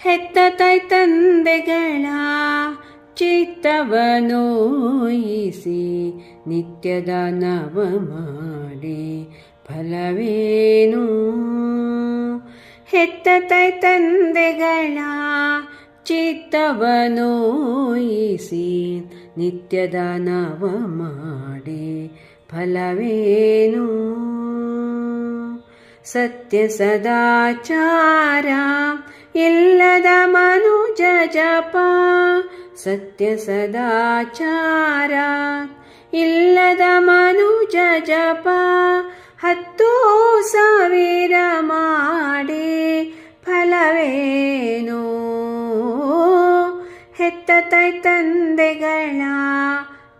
ಹೆತ್ತ ತೈ ತಂದೆಗಳ ಚಿತ್ತವನೋಯಿಸಿ ನಿತ್ಯದ ನವ ಮಾಡಿ ಫಲವೇನು? ಹೆತ್ತ ತೈ ತಂದೆಗಳ ಚಿತ್ತವನೋಯಿಸಿ ನಿತ್ಯದ ನವ ಮಾಡಿ ಫಲವೇನು? ಸತ್ಯ ಸದಾಚಾರ ಜಪ ಸತ್ಯ ಸದಾಚಾರ. ಇಲ್ಲದ ಮನುಜ ಜಪ ಹತ್ತು ಸಾವಿರ ಮಾಡಿ ಫಲವೇನು? ಹೆತ್ತ ತೈ ತಂದೆಗಳ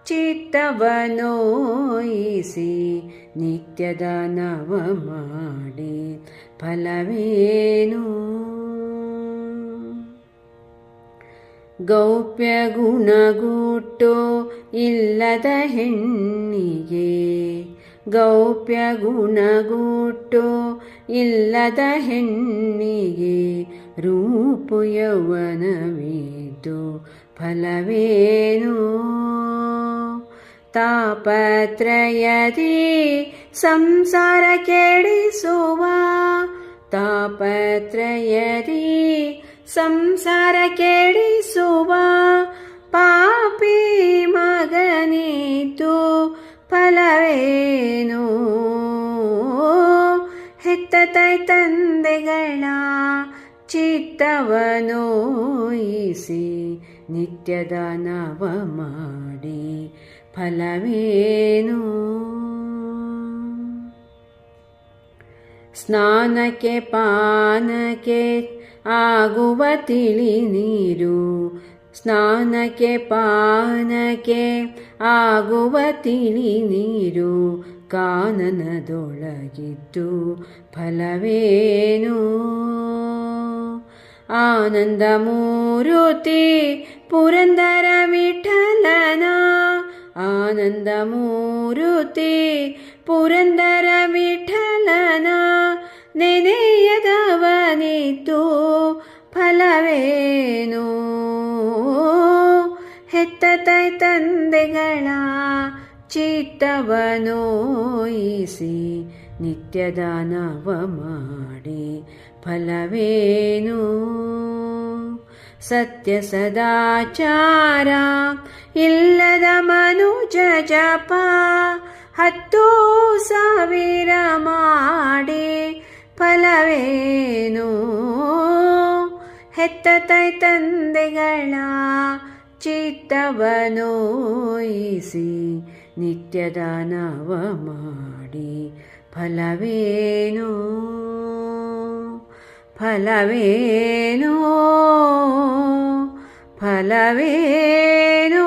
ಚಿತ್ತವನೋಯಿಸಿ ನಿತ್ಯದ ನವ ಮಾಡಿ ಫಲವೇನು? ಗೌಪ್ಯ ಗುಣಗೂಟೋ ಇಲ್ಲದ ಹೆಣ್ಣಿಗೆ. ಗೌಪ್ಯ ಗುಣಗೂಟೋ ಇಲ್ಲದ ಹೆಣ್ಣಿಗೆ ರೂಪು ಯೌವನವಿದ್ದು ಫಲವೇನು? ತಾಪತ್ರಯದಿ ಸಂಸಾರ ಕೆಡಿಸುವ ತಾಪತ್ರಯದಿ ಸಂಸಾರ ಕೆಡಿಸುವ ಪಾಪಿ ಮಗನಿತು ಫಲವೇನು? ಹೆತ್ತ ತೈ ತಂದೆಗಳ ಚಿತ್ತವನೋಯಿಸಿ ನಿತ್ಯದ ನವ ಮಾಡಿ ಫಲವೇನು? ಸ್ನಾನಕ್ಕೆ ಪಾನಕ್ಕೆ ಆಗುವ ತಿಳಿ ನೀರು ಸ್ನಾನಕ್ಕೆ ಪಾನಕ್ಕೆ ಆಗುವ ತಿಳಿ ನೀರು ಕಾನನದೊಳಗಿದ್ದು ಫಲವೇನು ಆನಂದ ಮೂರುತಿ ಪುರಂದರ ವಿಠಲನ ಆನಂದ ಮೂರುತಿ ಪುರಂದರ ವಿಠಲನ ತಾಯಿ ತಂದೆಗಳ ಚಿತ್ತವನೋಯಿಸಿ ನಿತ್ಯದ ನವ ಮಾಡಿ ಫಲವೇನು? ಸತ್ಯ ಸದಾಚಾರ ಇಲ್ಲದ ಮನುಜ ಜಪ ಹತ್ತು ಸಾವಿರ ಮಾಡಿ ಫಲವೇನು? ಹೆತ್ತ ತೈ ತಂದೆಗಳ ಚಿತ್ತವನೋಯಿಸಿ ನಿತ್ಯದ ನವ ಮಾಡಿ ಫಲವೇನು? ಫಲವೇನು? ಫಲವೇನು?